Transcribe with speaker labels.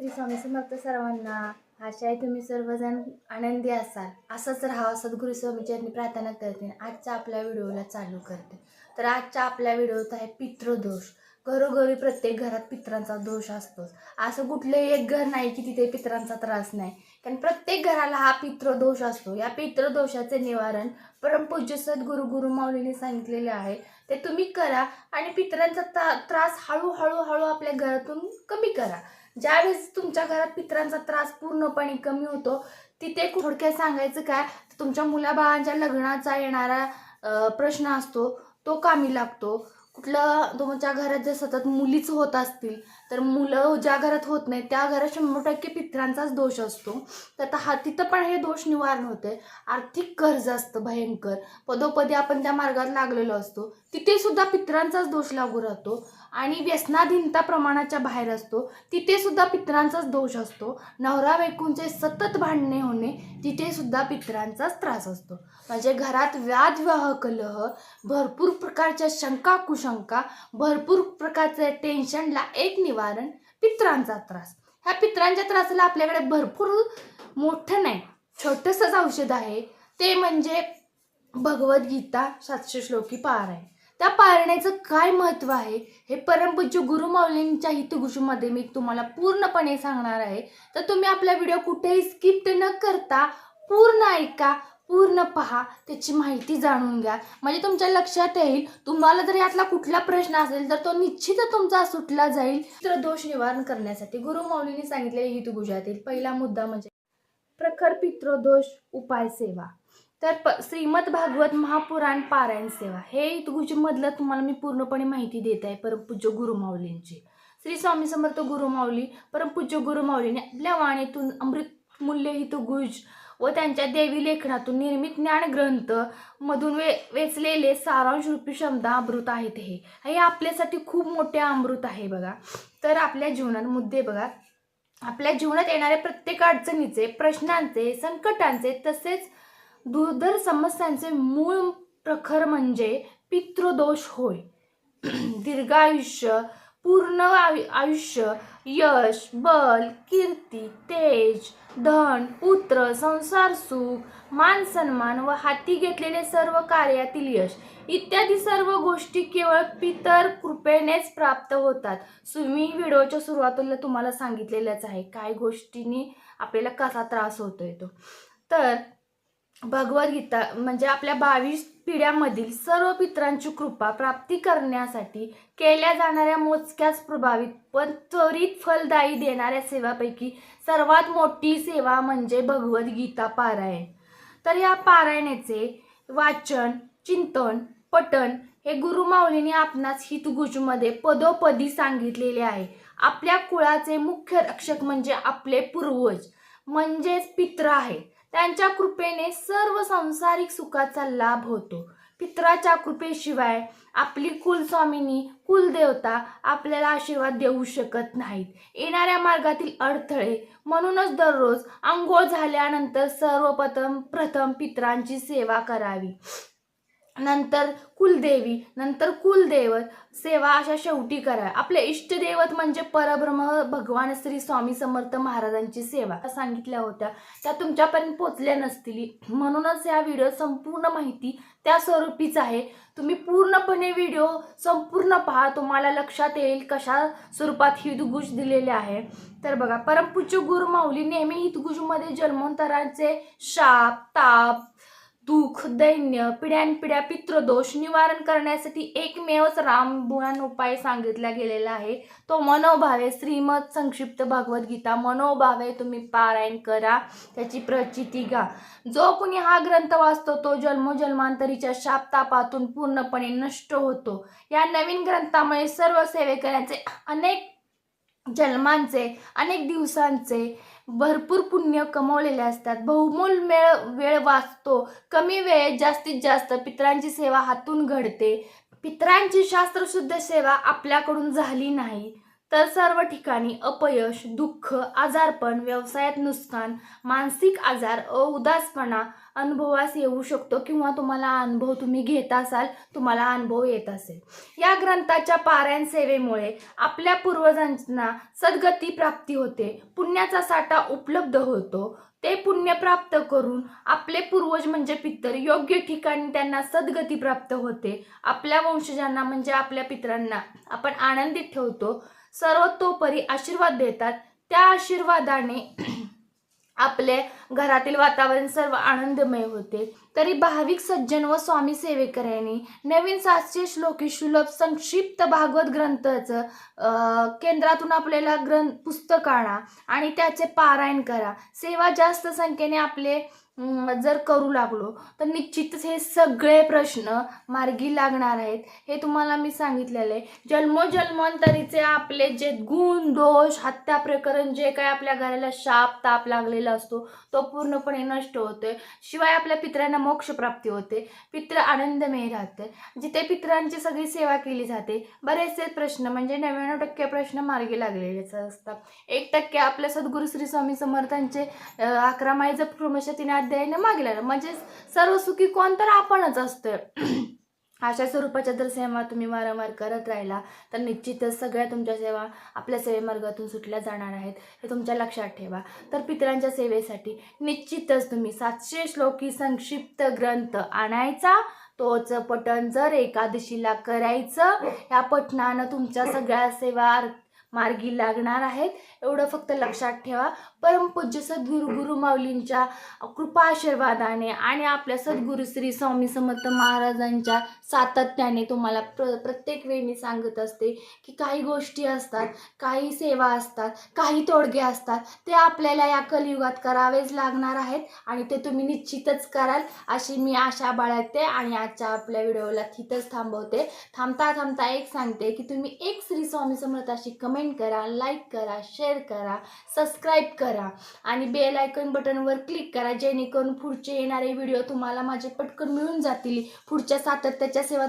Speaker 1: श्री स्वामी समर्थ सर्वांना आशा आहे तुम्ही सर्वजण आनंदी असाल. असंच राहावं सद्गुरू स्वामीचरणी प्रार्थना करते आजच्या आपल्या व्हिडिओला चालू करते. तर आजच्या आपल्या व्हिडिओत आहे पितृदोष. घरोघरी प्रत्येक घरात पित्रांचा दोष असतोच असं कुठलंही एक घर नाही की तिथे पित्रांचा त्रास नाही. कारण प्रत्येक घराला हा पितृदोष असतो. या पितृदोषाचे निवारण परमपूज्य सद्गुरू गुरु माऊलीने सांगितलेले आहे. ते तुम्ही करा आणि पित्रांचा त्रास हळूहळू हळू आपल्या घरातून कमी करा. ज्यावेळेस तुमच्या घरात पित्रांचा त्रास पूर्णपणे कमी होतो तिथे थोडक्यात सांगायचं काय तुमच्या मुलाबाळांच्या लग्नाचा येणारा प्रश्न असतो तो कामी लागतो. कुठलं तुमच्या घरात जर सतत मुलीच होत असतील तर मुलं ज्या घरात होत नाही त्या घरात शंभर टक्के पित्रांचाच दोष असतो. तर आता हा तिथं पण हे दोष निवारण होते आर्थिक कर्ज असतं भयंकर. पदोपदी आपण त्या मार्गात लागलेलो असतो. तिथे सुद्धा पित्रांचाच दोष लागू राहतो. आणि व्यसनाधीनता प्रमाणाच्या बाहेर असतो. तिथे सुद्धा पित्रांचाच दोष असतो. नवरा बायकोंचे सतत भांडणे होणे तिथे सुद्धा पित्रांचाच त्रास असतो. म्हणजे घरात वादविवाह कलह भरपूर प्रकारच्या शंका शंका भरपूर प्रकारचे टेन्शनला एक निवारण पित्रांचा त्रास. ह्या पित्रांच्या त्रासाला आपल्याकडे भरपूर मोठं नाही छोटंसंच औषध आहे. ते म्हणजे भगवद्गीता सातशे श्लोकी पारायण. त्या पारण्याचं काय महत्त्व आहे? हे परमपूज्य गुरुमाऊलींच्या हितगुशूमध्ये मी तुम्हाला पूर्णपणे सांगणार आहे. तर तुम्ही आपला व्हिडिओ कुठेही स्किप न करता पूर्ण ऐका. पूर्ण पहा त्याची माहिती जाणून घ्या. म्हणजे तुमच्या लक्षात येईल तुम्हाला जर यातला कुठला प्रश्न असेल तर तो निश्चित तुमचा सुटला जाईल. तर दोष निवारण करण्यासाठी गुरुमौलीने सांगितलेले हितगुजातील पहिला मुद्दा म्हणजे प्रखर पितृदोष उपाय सेवा. तर प श्रीमद भागवत महापुराण पारायण सेवा. हे हितगुजमधलं तुम्हाला मी पूर्णपणे माहिती देत आहे परमपूज्य गुरुमाऊलींची श्री स्वामी समर्थ गुरुमाऊली परमपूज्य गुरुमाऊलीने आपल्या वाणीतून अमृत मूल्य हितगुज व त्यांच्या देवी लेखनातून निर्मित ज्ञान ग्रंथ मधून वे वेचलेले सारांश रूपी क्षमता अमृत आहेत हे. हे आपल्यासाठी खूप मोठे अमृत आहे बघा. तर आपल्या जीवनात मुद्दे बघा. आपल्या जीवनात येणाऱ्या प्रत्येक अडचणीचे प्रश्नांचे संकटांचे तसेच दुर्धर समस्यांचे मूळ प्रखर म्हणजे पितृदोष होय. दीर्घायुष्य पूर्ण आयु आयुष्य यश बल कीर्ती तेज धन पुत्र संसार सुख मान सन्मान व हाती घेतलेले सर्व कार्यातील यश. इत्यादी सर्व गोष्टी केवळ पितर कृपेनेच प्राप्त होतात. मी व्हिडिओच्या सुरुवातीला तुम्हाला सांगितलेलंच आहे. काय गोष्टींनी आपल्याला कसा त्रास होतोय तो? तर भगवद्गीता म्हणजे आपल्या बावीस पिढ्यामधील सर्व पित्रांची कृपा प्राप्ती करण्यासाठी केल्या जाणाऱ्या मोजक्याच प्रभावित पण त्वरित फलदायी देणाऱ्या सेवापैकी सर्वात मोठी सेवा म्हणजे भगवद्गीता पारायण. तर या पारायणाचे वाचन चिंतन पठण हे गुरुमाऊलीने आपणास हितगुजमध्ये पदोपदी सांगितलेले आहे. आपल्या कुळाचे मुख्य रक्षक म्हणजे आपले पूर्वज म्हणजेच पित्र आहे. त्यांच्या कृपेने सर्व सांसारिक सुखाचा लाभ होतो. पित्राच्या कृपेशिवाय आपली कुलस्वामिनी कुलदेवता आपल्याला आशीर्वाद देऊ शकत नाहीत. येणाऱ्या मार्गातील अडथळे म्हणूनच दररोज आंघोळ झाल्यानंतर सर्वप्रथम प्रथम पित्रांची सेवा करावी. नंतर कुलदेवी नंतर कुलदैवत सेवा अशा शेवटी करा. आपले इष्टदैवत म्हणजे परब्रह्म भगवान श्री स्वामी समर्थ महाराजांची सेवा. सांगितल्या होत्या. त्या तुमच्यापर्यंत पोचल्या नसतील. म्हणूनच या व्हिडिओ संपूर्ण माहिती त्या स्वरूपीच आहे. तुम्ही पूर्णपणे व्हिडिओ संपूर्ण पहा. तुम्हाला लक्षात येईल कशा स्वरूपात हितगुज दिलेले आहे. तर बघा परमपूज्य गुरु माऊली नेहमी हितगुजमध्ये जन्मोत्तरांचे शाप ताप दुःख दैन्य पिढ्यानपिढ्या पितृदोष निवारण करण्यासाठी एकमेवच रामबुणान उपाय सांगितला गेलेला आहे. तो मनोभावे श्रीमद संक्षिप्त भगवद्गीता मनोभावे तुम्ही पारायण करा त्याची प्रचिती घ्या. जो कुणी हा ग्रंथ वाचतो तो जन्मोजन्मांतरीच्या शापतापातून पूर्णपणे नष्ट होतो. या नवीन ग्रंथामुळे सर्व सेवेकऱ्यांचे अनेक जन्मांचे अनेक दिवसांचे भरपूर पुण्य कमवलेले असतात. बहुमूल मेळ वेळ वाचतो. कमी वेळेत जास्तीत जास्त पित्रांची सेवा हातून घडते. पित्रांची शास्त्रशुद्ध सेवा आपल्याकडून झाली नाही. तर सर्व ठिकाणी अपयश दुःख आजारपण व्यवसायात नुकसान मानसिक आजार अउदासपणा उदासपणा अनुभवास येऊ शकतो किंवा तुम्हाला अनुभव तुम्ही घेत असाल तुम्हाला अनुभव येत असेल. या ग्रंथाच्या पारायण सेवेमुळे आपल्या पूर्वजांना सद्गती प्राप्ती होते पुण्याचा साठा उपलब्ध होतो. ते पुण्य प्राप्त करून आपले पूर्वज म्हणजे पितर योग्य ठिकाणी त्यांना सद्गती प्राप्त होते. आपल्या वंशजांना म्हणजे आपल्या पितरांना आपण आनंदित ठेवतो. सर्वतोपरी आशीर्वाद देतात. त्या आशीर्वादाने आपले घरातील वातावरण सर्व आनंदमय होते. तरी भाविक सज्जन व स्वामी सेवेकऱ्यांनी नवीन सातशे श्लोकी सुलभ संक्षिप्त भागवत ग्रंथाचं केंद्रातून आपल्याला ग्रंथ पुस्तक आणा आणि त्याचे पारायण करा. सेवा जास्त संख्येने आपले जर करू लागलो तर निश्चितच हे सगळे प्रश्न मार्गी लागणार आहेत. हे तुम्हाला मी सांगितलेलं. आहे जन्मोजन्मांतरीचे आपले जे गुण दोष हत्या प्रकरण जे काय आपल्या घराला शाप ताप लागलेला असतो तो पूर्णपणे नष्ट होतोय. शिवाय आपल्या पितरांना मोक्षप्राप्ती होते. पित्र आनंदमय राहते. जिथे पितरांची सगळी सेवा केली जाते बरेचसे प्रश्न म्हणजे नव्याण्णव टक्के प्रश्न मार्गी लागलेलेच असतात. एक टक्के आपल्या सद्गुरू श्री स्वामी समर्थांचे अं, अकरा माईचं क्रमशः अध्यायाने मागे लागलं म्हणजे सर्व सुखी कोण तर आपणच असतोय. अशा स्वरूपाच्या जर सेवा तुम्ही वारंवार करत राहिला तर निश्चितच सगळ्या तुमच्या सेवा आपल्या सेवेमार्गातून सुटल्या जाणार आहेत हे तुमच्या लक्षात ठेवा. तर पितरांच्या सेवेसाठी निश्चितच तुम्ही सातशे श्लोकी संक्षिप्त ग्रंथ आणायचा तोच पठण जर एकादशीला करायचं या पठणानं तुमच्या सगळ्या सेवा मार्गी लागणार आहेत. एवढं फक्त लक्षात ठेवा. परमपूज्य सद्गुरू गुरु माऊलींच्या कृपा आशीर्वादाने आणि आपल्या सद्गुरू श्री स्वामी समर्थ महाराजांच्या सातत्याने तुम्हाला प्र प्रत्येक वेळी मी सांगत असते की काही गोष्टी असतात काही सेवा असतात काही तोडगे असतात. ते आपल्याला या कलियुगात करावेच लागणार आहेत आणि ते तुम्ही निश्चितच कराल अशी मी आशा बाळगते आणि आजच्या आपल्या व्हिडिओला तिथंच थांबवते. थांबता थांबता एक सांगते की तुम्ही एक श्री स्वामी समर्थ अशी कमेंट करा लाईक करा शेअर करा सबस्क्राईब करा. आणि बेल आयकॉन बटनवर क्लिक करा जेणेकरून पुढचे येणारे व्हिडिओ तुम्हाला माझे पटकन मिळून जातील. पुढच्या सातत्याच्या सेवा